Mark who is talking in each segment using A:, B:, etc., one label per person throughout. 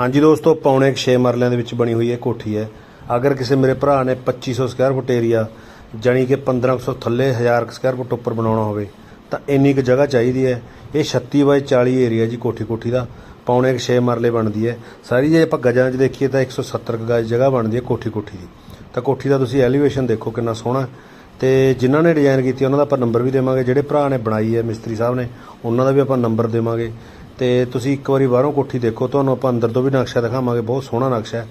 A: ਹਾਂਜੀ ਦੋਸਤੋ, ਪੌਣੇ 6 ਮਰਲਿਆਂ ਦੇ ਵਿੱਚ ਬਣੀ ਹੋਈ ਹੈ ਕੋਠੀ ਹੈ। ਅਗਰ ਕਿਸੇ ਮੇਰੇ ਭਰਾ ਨੇ 2500 ਸਕੁਅਰ ਫੁੱਟ ਏਰੀਆ ਜਾਣੀ ਕਿ 1500 ਥੱਲੇ 1000 ਸਕੁਅਰ ਫੁੱਟ ਉੱਪਰ ਬਣਾਉਣਾ ਹੋਵੇ, ਤਾਂ ਇੰਨੀ ਕੁ ਜਗ੍ਹਾ ਚਾਹੀਦੀ ਹੈ। ਇਹ 36 ਬਾਈ 40 ਏਰੀਆ ਜੀ ਕੋਠੀ ਕੋਠੀ ਦਾ ਪੌਣੇ 6 ਮਰਲੇ ਬਣਦੀ ਹੈ। ਸਾਰੀ ਜੇ ਆਪਾਂ ਗਜਾਂ 'ਚ ਦੇਖੀਏ ਤਾਂ 170 ਕੁ ਗਜ ਜਗ੍ਹਾ ਬਣਦੀ ਹੈ ਕੋਠੀ ਕੋਠੀ ਦੀ। ਤਾਂ ਕੋਠੀ ਦਾ ਤੁਸੀਂ ਐਲੀਵੇਸ਼ਨ ਦੇਖੋ ਕਿੰਨਾ ਸੋਹਣਾ ਹੈ। ਤੇ ਜਿਨ੍ਹਾਂ ਨੇ ਡਿਜ਼ਾਈਨ ਕੀਤੀ, ਉਹਨਾਂ ਦਾ ਆਪਾਂ ਨੰਬਰ ਵੀ ਦੇਵਾਂਗੇ। ਜਿਹੜੇ ਭਰਾ ਨੇ ਬਣਾਈ ਹੈ, ਮਿਸਤਰੀ ਸਾਹਿਬ ਨੇ, ਉਹਨਾਂ ਦਾ ਵੀ ਆਪਾਂ ਨੰਬਰ ਦੇਵਾਂਗੇ। ਤੇ ਤੁਸੀਂ ਇੱਕ ਵਾਰੀ ਬਾਹਰੋਂ ਕੋਠੀ ਦੇਖੋ, ਤੁਹਾਨੂੰ ਆਪਾਂ ਅੰਦਰ ਤੋਂ ਵੀ ਨਕਸ਼ਾ ਦਿਖਾਵਾਂਗੇ, ਬਹੁਤ ਸੋਹਣਾ ਨਕਸ਼ਾ ਹੈ।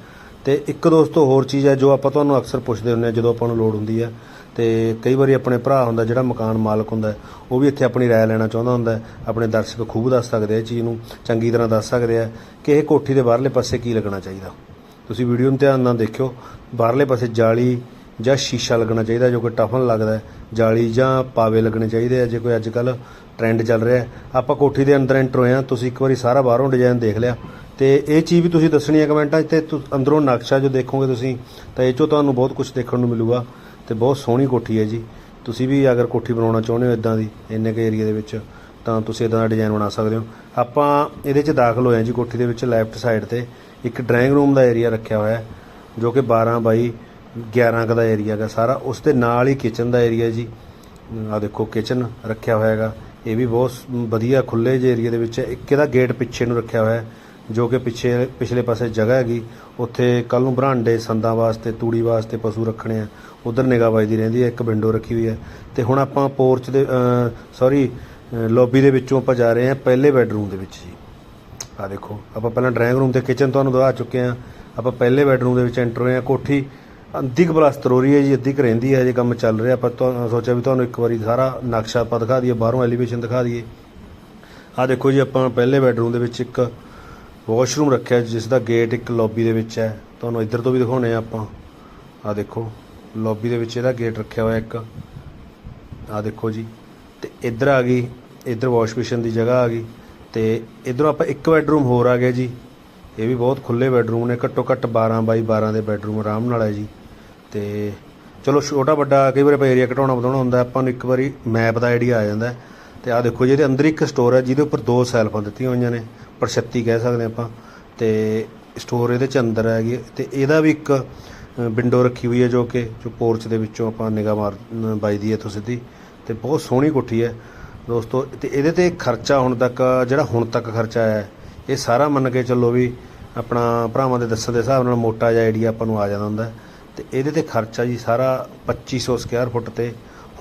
A: ਤੇ ਇੱਕ ਦੋਸਤੋ ਹੋਰ ਚੀਜ਼ ਹੈ ਜੋ ਆਪਾਂ ਤੁਹਾਨੂੰ ਅਕਸਰ ਪੁੱਛਦੇ ਹੁੰਦੇ ਆ ਜਦੋਂ ਆਪਾਂ ਨੂੰ ਲੋੜ ਹੁੰਦੀ ਹੈ। ਤੇ ਕਈ ਵਾਰੀ ਆਪਣੇ ਭਰਾ ਹੁੰਦਾ ਜਿਹੜਾ ਮਕਾਨ ਮਾਲਕ ਹੁੰਦਾ ਉਹ ਵੀ ਇੱਥੇ ਆਪਣੀ ਰਾਏ ਲੈਣਾ ਚਾਹੁੰਦਾ ਹੁੰਦਾ ਆਪਣੇ ਦਰਸ਼ਕ ਖੂਬ ਦੱਸ ਸਕਦੇ ਆ ਇਹ ਚੀਜ਼ ਨੂੰ, ਚੰਗੀ ਤਰ੍ਹਾਂ ਦੱਸ ਸਕਦੇ ਆ ਕਿ ਇਹ ਕੋਠੀ ਦੇ ਬਾਹਰਲੇ ਪਾਸੇ ਕੀ ਲੱਗਣਾ ਚਾਹੀਦਾ। ਤੁਸੀਂ ਵੀਡੀਓ ਨੂੰ ਧਿਆਨ ਨਾਲ ਦੇਖਿਓ, ਬਾਹਰਲੇ ਪਾਸੇ ਜਾਲੀ ਜਾਂ ਸ਼ੀਸ਼ਾ ਲੱਗਣਾ ਚਾਹੀਦਾ ਜੋ ਕਿ ਟਫਨ ਲੱਗਦਾ ਜਾਲੀ ਜਾਂ ਪਾਵੇ ਲੱਗਣੇ ਚਾਹੀਦੇ ਆ, ਜੇ ਕੋਈ ਅੱਜ ਕੱਲ ਟ੍ਰੈਂਡ ਚੱਲ ਰਿਹਾ ਆਪਾਂ ਕੋਠੀ ਦੇ ਅੰਦਰ ਐਂਟਰ ਹੋਏ ਆ ਤੁਸੀਂ ਇੱਕ ਵਾਰੀ ਸਾਰਾ ਬਾਹਰੋਂ ਡਿਜ਼ਾਈਨ ਦੇਖ ਲਿਆ। ਤੇ ਇਹ ਚੀਜ਼ ਵੀ ਤੁਸੀਂ ਦੱਸਣੀ ਹੈ ਕਮੈਂਟਾਂ 'ਚ, ਤੇ ਤੁ- ਅੰਦਰੋਂ ਨਕਸ਼ਾ ਜੋ ਦੇਖੋਗੇ ਤੁਸੀਂ, ਤਾਂ ਇਹ 'ਚੋਂ ਤੁਹਾਨੂੰ ਬਹੁਤ ਕੁਝ ਦੇਖਣ ਨੂੰ ਮਿਲੂਗਾ। ਤੇ ਬਹੁਤ ਸੋਹਣੀ ਕੋਠੀ ਹੈ ਜੀ। ਤੁਸੀਂ ਵੀ ਅਗਰ ਕੋਠੀ ਬਣਾਉਣਾ ਚਾਹੁੰਦੇ ਹੋ ਇਦਾਂ ਦੀ, ਇੰਨੇ ਕੁ ਏਰੀਆ ਦੇ ਵਿੱਚ, ਤਾਂ ਤੁਸੀਂ ਇਦਾਂ ਦਾ ਡਿਜ਼ਾਈਨ ਬਣਾ ਸਕਦੇ ਹੋ। ਆਪਾਂ ਇਹਦੇ 'ਚ ਦਾਖਲ ਹੋਏ ਹਾਂ ਜੀ ਕੋਠੀ ਦੇ ਵਿੱਚ ਲੈਫਟ ਸਾਈਡ ਤੇ। ਇੱਕ ਡਰਾਇੰਗ ਰੂਮ ਦਾ ਏਰੀਆ ਰੱਖਿਆ ਹੋਇਆ ਹੈ, ਜੋ ਕਿ 12 ਬਾਈ 11 ਕੁ ਦਾ ਏਰੀਆ ਹੈਗਾ ਸਾਰਾ, ਉਸ ਦੇ ਨਾਲ ਹੀ ਕਿਚਨ ਦਾ ਏਰੀਆ ਜੀ। ਆ ਦੇਖੋ ਕਿਚਨ ਰੱਖਿਆ ਹੋਇਆ ਹੈਗਾ। ਇਹ ਵੀ ਬਹੁਤ ਵਧੀਆ ਖੁੱਲੇ ਜਿਹੇ ਏਰੀਆ ਦੇ ਵਿੱਚ ਹੈ। ਇੱਕ ਇਹਦਾ ਗੇਟ ਪਿੱਛੇ ਨੂੰ ਰੱਖਿਆ ਹੋਇਆ ਜੋ ਕਿ ਪਿੱਛੇ, ਪਿਛਲੇ ਪਾਸੇ ਜਗ੍ਹਾ ਹੈਗੀ। ਉੱਥੇ ਕੱਲ ਨੂੰ ਬਰਾਂਡੇ, ਸੰਦਾਂ ਵਾਸਤੇ, ਤੂੜੀ ਵਾਸਤੇ ਪਸ਼ੂ ਰੱਖਣੇ ਆ। ਉਧਰ ਨਿਗਾਹ ਵੱਜਦੀ ਰਹਿੰਦੀ ਹੈ, ਇੱਕ ਵਿੰਡੋ ਰੱਖੀ ਹੋਈ ਹੈ। ਤੇ ਹੁਣ ਆਪਾਂ ਪੋਰਚ ਦੇ ਸੌਰੀ ਲੌਬੀ ਦੇ ਵਿੱਚੋਂ ਆਪਾਂ ਜਾ ਰਹੇ ਹਾਂ ਪਹਿਲੇ ਬੈੱਡਰੂਮ ਦੇ ਵਿੱਚ ਜੀ। ਆ ਦੇਖੋ, ਆਪਾਂ ਪਹਿਲਾਂ ਡਰਾਇੰਗ ਰੂਮ ਤੇ ਕਿਚਨ ਤੁਹਾਨੂੰ ਦਿਖਾ ਚੁੱਕੇ ਆ ਆਪਾਂ ਪਹਿਲੇ ਬੈੱਡਰੂਮ ਦੇ ਵਿੱਚ ਐਂਟਰ ਹੋਏ ਆ ਕੋਠੀ ਅੱਧੀ ਕੁ ਹੋ ਰਹੀ ਹੈ ਜੀ ਅੱਧੀ ਕੁ ਰਹਿੰਦੀ ਹੈ ਜੇ ਕੰਮ ਚੱਲ ਰਿਹਾ ਆਪਾਂ ਤੁਹਾਨੂੰ ਸੋਚਿਆ ਵੀ ਤੁਹਾਨੂੰ ਇੱਕ ਵਾਰੀ ਸਾਰਾ ਨਕਸ਼ਾ ਆਪਾਂ ਦਿਖਾ ਦਈਏ, ਬਾਹਰੋਂ ਐਲੀਵੇਸ਼ਨ ਦਿਖਾ ਦਈਏ। ਆ ਦੇਖੋ ਜੀ, ਆਪਾਂ ਪਹਿਲੇ ਬੈਡਰੂਮ ਦੇ ਵਿੱਚ ਇੱਕ ਵਾਸ਼ਰੂਮ ਰੱਖਿਆ, ਜਿਸ ਦਾ ਗੇਟ ਇੱਕ ਲੌਬੀ ਦੇ ਵਿੱਚ ਹੈ। ਤੁਹਾਨੂੰ ਇੱਧਰ ਤੋਂ ਵੀ ਦਿਖਾਉਣੇ ਆ ਆਪਾਂ। ਆ ਦੇਖੋ ਲੌਬੀ ਦੇ ਵਿੱਚ ਇਹਦਾ ਗੇਟ ਰੱਖਿਆ ਹੋਇਆ ਇੱਕ। ਆ ਦੇਖੋ ਜੀ, ਤੇ ਇੱਧਰ ਆ ਗਈ, ਇੱਧਰ ਵਾਸ਼ ਬੇਸਿਨ ਦੀ ਜਗ੍ਹਾ ਆ ਗਈ, ਤੇ ਇੱਧਰੋਂ ਆਪਾਂ ਇੱਕ ਬੈਡਰੂਮ ਹੋਰ ਆ ਗਿਆ ਜੀ। ਇਹ ਵੀ ਬਹੁਤ ਖੁੱਲੇ ਬੈਡਰੂਮ ਨੇ, ਘੱਟੋ ਘੱਟ 12 ਬਾਈ 12 ਦੇ ਬੈਡਰੂਮ ਆਰਾਮ ਨਾਲ ਹੈ ਜੀ। ਤੇ ਚਲੋ ਛੋਟਾ ਵੱਡਾ ਕਈ ਵਾਰ ਆਪਾਂ ਏਰੀਆ ਘਟਾਉਣਾ ਵਧਾਉਣਾ ਹੁੰਦਾ ਆਪਾਂ ਨੂੰ ਇੱਕ ਵਾਰੀ ਮੈਪ ਦਾ ਆਈਡੀਆ ਆ ਜਾਂਦਾ ਹੈ। ਤੇ ਆ ਦੇਖੋ ਜੀ ਇਹਦੇ ਅੰਦਰ ਇੱਕ ਸਟੋਰ ਹੈ ਜਿਹਦੇ ਉੱਪਰ ਦੋ ਸੈਲਫਾਂ ਦਿੱਤੀਆਂ ਹੋਈਆਂ ਨੇ ਪ੍ਰਛੱਤੀ ਕਹਿ ਸਕਦੇ ਆਪਾਂ। ਤੇ ਸਟੋਰ ਇਹਦੇ ਚ ਅੰਦਰ ਹੈਗੀ ਤੇ ਇਹਦਾ ਵੀ ਇੱਕ ਵਿੰਡੋ ਰੱਖੀ ਹੋਈ ਹੈ ਜੋ ਕਿ ਜੋ ਪੋਰਚ ਦੇ ਵਿੱਚੋਂ ਆਪਾਂ ਨਿਗਾਹ ਮਾਰ ਵੱਜਦੀ ਹੈ ਇੱਥੋਂ ਸਿੱਧੀ। ਤੇ ਬਹੁਤ ਸੋਹਣੀ ਕੋਠੀ ਹੈ ਦੋਸਤੋ। ਤੇ ਇਹਦੇ ਤੇ ਖਰਚਾ ਹੁਣ ਤੱਕ ਜਿਹੜਾ ਹੁਣ ਤੱਕ ਖਰਚਾ ਆਇਆ ਹੈ, ਇਹ ਸਾਰਾ ਮੰਨ ਕੇ ਚੱਲੋ ਵੀ ਆਪਣਾ ਭਰਾਵਾਂ ਦੇ ਦੱਸਣ ਦੇ ਹਿਸਾਬ ਨਾਲ ਮੋਟਾ ਜਿਹਾ ਆਈਡੀਆ ਆਪਾਂ ਨੂੰ ਆ ਜਾਂਦਾ ਹੁੰਦਾ ਤੇ ਇਹਦੇ ਤੇ ਖਰਚਾ ਜੀ ਸਾਰਾ 2500 ਸਕੁਅਰ ਫੁੱਟ ਤੇ।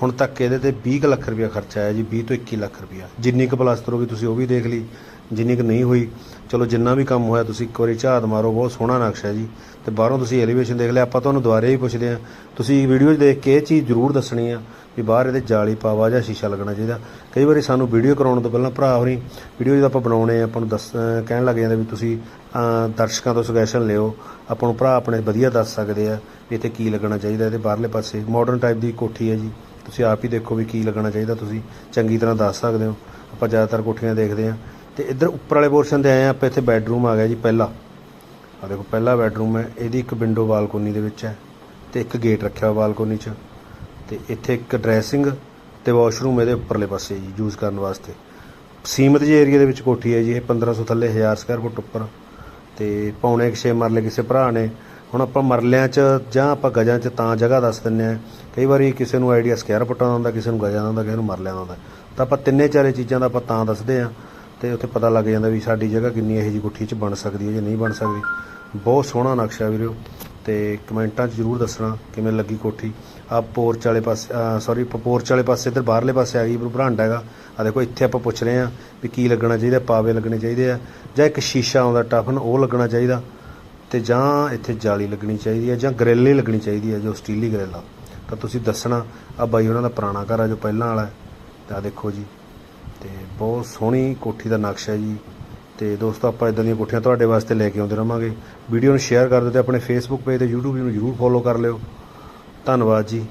A: ਹੁਣ ਤੱਕ ਇਹਦੇ ਤੇ 20 ਕੁ ਲੱਖ ਰੁਪਇਆ ਖਰਚਾ ਆਇਆ ਜੀ 20 ਤੋਂ 21 ਲੱਖ ਰੁਪਇਆ। ਜਿੰਨੀ ਕੁ ਪਲਸਤਰ ਹੋ ਗਈ ਤੁਸੀਂ ਉਹ ਵੀ ਦੇਖ ਲਈ। ਜਿੰਨੀ ਕੁ ਨਹੀਂ ਹੋਈ, ਚਲੋ ਜਿੰਨਾ ਵੀ ਕੰਮ ਹੋਇਆ ਤੁਸੀਂ ਇੱਕ ਵਾਰੀ ਝਾਤ ਮਾਰੋ, ਬਹੁਤ ਸੋਹਣਾ ਨਕਸ਼ਾ ਹੈ ਜੀ। ਤੇ ਬਾਹਰੋਂ ਤੁਸੀਂ ਐਲੀਵੇਸ਼ਨ ਦੇਖ ਲਿਆ, ਆਪਾਂ ਤੁਹਾਨੂੰ ਦੁਬਾਰੇ ਹੀ ਪੁੱਛਦੇ ਹਾਂ। ਤੁਸੀਂ ਵੀਡੀਓ 'ਚ ਦੇਖ ਕੇ ਇਹ ਚੀਜ਼ ਜ਼ਰੂਰ ਦੱਸਣੀ ਆ ਵੀ ਬਾਹਰ ਇਹਦੇ ਜਾਲੀ ਪਾਵਾ ਜਾਂ ਸ਼ੀਸ਼ਾ ਲੱਗਣਾ ਚਾਹੀਦਾ। ਕਈ ਵਾਰੀ ਸਾਨੂੰ ਵੀਡੀਓ ਕਰਾਉਣ ਤੋਂ ਪਹਿਲਾਂ ਭਰਾ ਹੋਰੀ ਵੀਡੀਓ ਜਦੋਂ ਆਪਾਂ ਬਣਾਉਣੇ ਆ, ਆਪਾਂ ਨੂੰ ਦੱਸ ਕਹਿਣ ਲੱਗ ਜਾਂਦੇ ਵੀ ਤੁਸੀਂ ਦਰਸ਼ਕਾਂ ਤੋਂ ਸੁਜੈਸ਼ਨ ਲਿਓ। ਆਪਾਂ ਨੂੰ ਭਰਾ ਆਪਣੇ ਵਧੀਆ ਦੱਸ ਸਕਦੇ ਆ ਵੀ ਇੱਥੇ ਕੀ ਲੱਗਣਾ ਚਾਹੀਦਾ, ਇਹਦੇ ਬਾਹਰਲੇ ਪਾਸੇ। ਮਾਡਰਨ ਟਾਈਪ ਦੀ ਕੋਠੀ ਹੈ ਜੀ। ਤੁਸੀਂ ਆਪ ਹੀ ਦੇਖੋ ਵੀ ਕੀ ਲੱਗਣਾ ਚਾਹੀਦਾ ਤੁਸੀਂ। ਚੰਗੀ ਤਰ੍ਹਾਂ ਦੱਸ ਸਕਦੇ ਹੋ। ਆਪਾਂ ਜ਼ਿਆਦਾਤਰ ਕੋਠੀਆਂ ਦੇਖਦੇ ਆ ਤੇ ਇੱਧਰ ਉੱਪਰ ਵਾਲੇ ਪੋਰਸ਼ਨ ਤੇ ਆਏ ਆ ਆਪਾਂ ਇੱਥੇ ਬੈੱਡਰੂਮ ਆ ਗਿਆ ਜੀ ਪਹਿਲਾ। ਆ ਦੇਖੋ, ਪਹਿਲਾ ਬੈੱਡਰੂਮ ਹੈ, ਇਹਦੀ ਇੱਕ ਵਿੰਡੋ ਬਾਲਕੋਨੀ ਦੇ ਵਿੱਚ ਹੈ ਤੇ ਇੱਕ ਗੇਟ ਰੱਖਿਆ ਹੋਇਆ ਬਾਲਕੋਨੀ 'ਚ। ਤੇ ਇੱਥੇ ਇੱਕ ਡਰੈਸਿੰਗ ਤੇ ਵਾਸ਼ਰੂਮ ਇਹਦੇ ਉੱਪਰਲੇ ਪਾਸੇ ਜੀ, ਯੂਜ਼ ਕਰਨ ਵਾਸਤੇ। ਸੀਮਤ ਜਿਹੇ ਏਰੀਆ ਦੇ ਵਿੱਚ ਕੋਠੀ ਹੈ ਜੀ, ਇਹ 1500 ਥੱਲੇ 1000 ਸਕੁਅਰ ਫੁੱਟ ਉੱਪਰ। ਤੇ ਪੌਣੇ 6 ਮਰਲੇ ਕਿਸੇ ਭਰਾ ਨੇ। ਹੁਣ ਆਪਾਂ ਮਰਲਿਆਂ 'ਚ ਜਾਂ ਆਪਾਂ ਗਜਾਂ 'ਚ ਤਾਂ ਜਗ੍ਹਾ ਦੱਸ ਦਿੰਨੇ ਆ ਕਈ ਵਾਰੀ ਕਿਸੇ ਨੂੰ ਆਈਡੀਆ ਸਕੁਅਰ ਫੁੱਟਾਂ ਦਾ ਹੁੰਦਾ, ਕਿਸੇ ਨੂੰ ਗਜਾਂ ਦਾ ਹੁੰਦਾ, ਕਿਸੇ ਨੂੰ ਮਰਲਿਆਂ ਦਾ ਹੁੰਦਾ। ਤਾਂ ਆਪਾਂ ਤਿੰਨੇ ਚਾਰੇ ਚੀਜ਼ਾਂ ਦਾ ਆਪਾਂ ਤਾਂ ਦੱਸਦੇ ਆ ਤੇ ਉੱਥੇ ਪਤਾ ਲੱਗ ਜਾਂਦਾ ਵੀ ਸਾਡੀ ਜਗ੍ਹਾ ਕਿੰਨੀ ਇਹੋ ਜਿਹੀ ਕੋਠੀ 'ਚ ਬਣ ਸਕਦੀ ਹੈ ਜਾਂ ਨਹੀਂ ਬਣ ਸਕਦੀ। ਬਹੁਤ ਸੋਹਣਾ ਨਕਸ਼ਾ ਵੀਰੋ, ਤੇ ਕਮੈਂਟਾਂ 'ਚ ਜ਼ਰੂਰ ਦੱਸਣਾ ਕਿਵੇਂ ਲੱਗੀ ਕੋਠੀ। ਆ ਪੋਰਚ ਵਾਲੇ ਪਾਸੇ ਸੌਰੀ ਪੋਰਚ ਵਾਲੇ ਪਾਸੇ ਇੱਧਰ ਬਾਹਰਲੇ ਪਾਸੇ ਆ ਗਈ ਬਰਾਂਡਾ ਹੈਗਾ। ਆ ਦੇਖੋ, ਇੱਥੇ ਆਪਾਂ ਪੁੱਛ ਰਹੇ ਆ ਵੀ ਕੀ ਲੱਗਣਾ ਚਾਹੀਦਾ, ਪਾਵੇ ਲੱਗਣੇ ਚਾਹੀਦੇ ਆ, ਜਾਂ ਇੱਕ ਸ਼ੀਸ਼ਾ ਆਉਂਦਾ ਟਫਨ, ਉਹ ਲੱਗਣਾ ਚਾਹੀਦਾ, ਤੇ ਜਾਂ ਇੱਥੇ ਜਾਲੀ ਲੱਗਣੀ ਚਾਹੀਦੀ ਹੈ ਜਾਂ ਗ੍ਰਿਲ ਹੀ ਲੱਗਣੀ ਚਾਹੀਦੀ ਹੈ ਜੋ ਸਟੀਲੀ ਗ੍ਰਿਲ ਆ। ਤਾਂ ਤੁਸੀਂ ਦੱਸਣਾ ਆ ਬਾਈ ਉਹਨਾਂ ਦਾ ਪੁਰਾਣਾ ਘਰ ਆ ਜੋ ਪਹਿਲਾਂ ਵਾਲਾ ਹੈ, ਤਾਂ ਆਹ ਦੇਖੋ ਜੀ। ਤੇ ਬਹੁਤ ਸੋਹਣੀ ਕੋਠੀ ਦਾ ਨਕਸ਼ਾ ਹੈ ਜੀ। ਤੇ ਦੋਸਤੋ, ਆਪਾਂ ਇਦਾਂ ਦੀਆਂ ਕੋਠੀਆਂ ਤੁਹਾਡੇ ਵਾਸਤੇ ਲੈ ਕੇ ਆਉਂਦੇ ਰਵਾਂਗੇ। ਵੀਡੀਓ ਨੂੰ ਸ਼ੇਅਰ ਕਰ ਦਿਓ ਤੇ ਆਪਣੇ ਫੇਸਬੁੱਕ ਪੇਜ ਤੇ YouTube ਨੂੰ ਜਰੂਰ ਫੋਲੋ ਕਰ ਲਿਓ। ਧੰਨਵਾਦ ਜੀ।